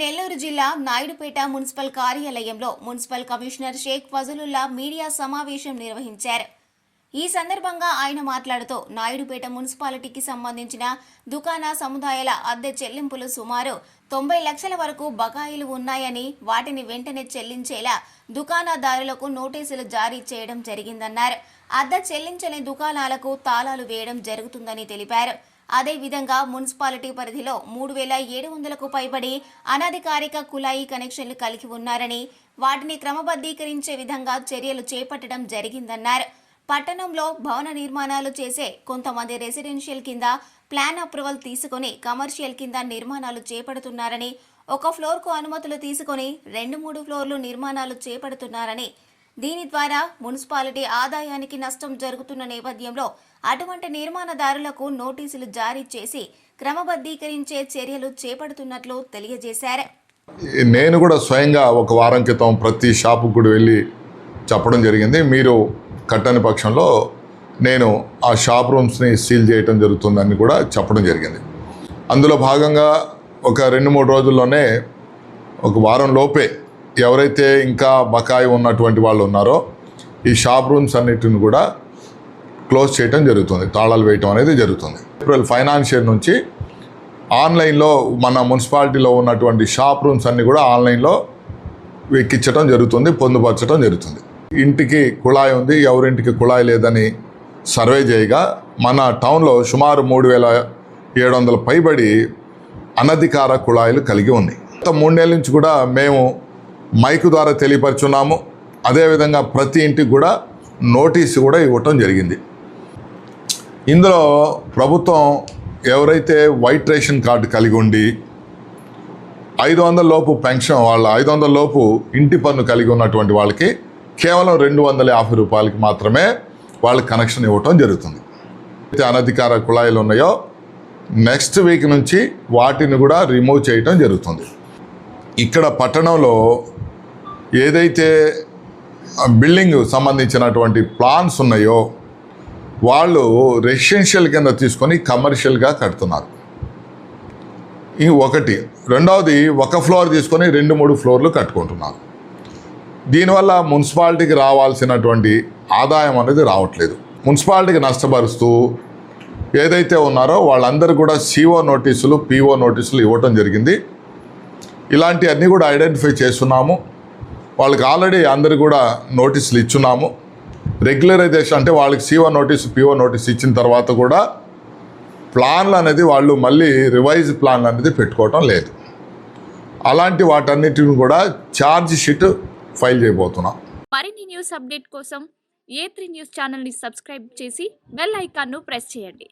నెల్లూరు జిల్లా నాయుడుపేట మున్సిపల్ కార్యాలయంలో municipal commissioner Sheikh Fazalullah media సమావేశం నిర్వహించారు. ఈ సందర్భంగా ఆయన మాట్లాడుతూ నాయుడుపేట మున్సిపాలిటీకి సంబంధించిన దుకాణ సముదాయాల అద్దె చెల్లింపులు సుమారు తొంభై లక్షల వరకు బకాయిలు ఉన్నాయని వాటిని వెంటనే చెల్లించేలా దుకాణదారులకు నోటీసులు జారీ చేయడం జరిగిందన్నారు. అద్దె చెల్లించని దుకాణాలకు తాళాలు వేయడం జరుగుతుందని తెలిపారు. అదేవిధంగా మున్సిపాలిటీ పరిధిలో మూడు వేల ఏడు వందలకు పైబడి అనధికారిక కుళాయి కనెక్షన్లు కలిగి ఉన్నారని వాటిని క్రమబద్ధీకరించే విధంగా చర్యలు చేపట్టడం జరిగిందన్నారు. పట్టణంలో భవన నిర్మాణాలు చేసే కొంతమంది రెసిడెన్షియల్ కింద ప్లాన్ అప్రూవల్ తీసుకొని కమర్షియల్ కింద నిర్మాణాలు చేపడుతున్నారని ఒక ఫ్లోర్కు అనుమతులు తీసుకొని రెండు మూడు ఫ్లోర్లు నిర్మాణాలు చేపడుతున్నారని దీని ద్వారా మున్సిపాలిటీ ఆదాయానికి నష్టం జరుగుతున్న నేపథ్యంలో అటువంటి నిర్మాణదారులకు నోటీసులు జారీ చేసి క్రమబద్ధీకరించే చర్యలు చేపడుతున్నట్లు తెలియజేశారు. నేను కూడా స్వయంగా ఒక వారం క్రితం ప్రతి షాపుకు కూడా వెళ్ళి చెప్పడం జరిగింది. మీరు కట్టని పక్షంలో నేను ఆ షాప్ రూమ్స్ని సీల్ చేయటం జరుగుతుందని కూడా చెప్పడం జరిగింది. అందులో భాగంగా ఒక రెండు మూడు రోజుల్లోనే ఒక వారం లోపే ఎవరైతే ఇంకా బకాయి ఉన్నటువంటి వాళ్ళు ఉన్నారో ఈ షాప్ రూమ్స్ అన్నిటిని కూడా క్లోజ్ చేయటం జరుగుతుంది. తాళాలు వేయటం అనేది జరుగుతుంది. ఏప్రిల్ ఫైనాన్షియల్ నుంచి ఆన్లైన్లో మన మున్సిపాలిటీలో ఉన్నటువంటి షాప్ రూమ్స్ అన్నీ కూడా ఆన్లైన్లో ఎక్కించడం జరుగుతుంది పొందుపరచడం జరుగుతుంది. ఇంటికి కుళాయి ఉంది ఎవరింటికి కుళాయి లేదని సర్వే చేయగా మన టౌన్లో సుమారు మూడు వేల ఏడు వందల పైబడి అనధికార కుళాయిలు కలిగి ఉన్నాయి. గత మూడేళ్ళ నుంచి కూడా మేము మైకు ద్వారా తెలియపరుచున్నాము. అదేవిధంగా ప్రతి ఇంటికి కూడా నోటీసు కూడా ఇవ్వటం జరిగింది. ఇందులో ప్రభుత్వం ఎవరైతే వైట్ రేషన్ కార్డు కలిగి ఉండి ఐదు వందల లోపు పెన్షన్ వాళ్ళ ఐదు వందల లోపు ఇంటి పన్ను కలిగి ఉన్నటువంటి వాళ్ళకి కేవలం రెండు వందల యాభై రూపాయలకి మాత్రమే వాళ్ళకి కనెక్షన్ ఇవ్వటం జరుగుతుంది. అయితే అనధికార కుళాయిలు ఉన్నాయో నెక్స్ట్ వీక్ నుంచి వాటిని కూడా రిమూవ్ చేయటం జరుగుతుంది. ఇక్కడ పట్టణంలో ఏదైతే బిల్డింగ్ సంబంధించినటువంటి ప్లాన్స్ ఉన్నాయో వాళ్ళు రెసిడెన్షియల్ కింద తీసుకొని కమర్షియల్గా కడుతున్నారు. ఈ ఒకటి. రెండవది ఒక ఫ్లోర్ తీసుకొని రెండు మూడు ఫ్లోర్లు కట్టుకుంటున్నారు. దీనివల్ల మున్సిపాలిటీకి రావాల్సినటువంటి ఆదాయం అనేది రావట్లేదు. మున్సిపాలిటీకి నష్టపరుస్తూ ఏదైతే ఉన్నారో వాళ్ళందరూ కూడా సిఓ నోటీసులు పిఓ నోటీసులు ఇవ్వటం జరిగింది. ఇలాంటివన్నీ కూడా ఐడెంటిఫై చేస్తున్నాము. వాళ్ళకి ఆల్రెడీ అందరు కూడా నోటీసులు ఇచ్చున్నాము. రెగ్యులరైజేషన్ అంటే వాళ్ళకి సీఓ నోటీసు పిఓ నోటీస్ ఇచ్చిన తర్వాత కూడా ప్లాన్లు అనేది వాళ్ళు మళ్ళీ రివైజ్ ప్లాన్లు అనేది పెట్టుకోవటం లేదు. అలాంటి వాటన్నిటిని కూడా ఛార్జ్ షీట్ ఫైల్ చేయబోతున్నాం. మరిన్ని న్యూస్ అప్డేట్ కోసం ఏ త్రీ న్యూస్ ఛానల్ని సబ్స్క్రైబ్ చేసి బెల్ ఐకాన్ను ప్రెస్ చేయండి.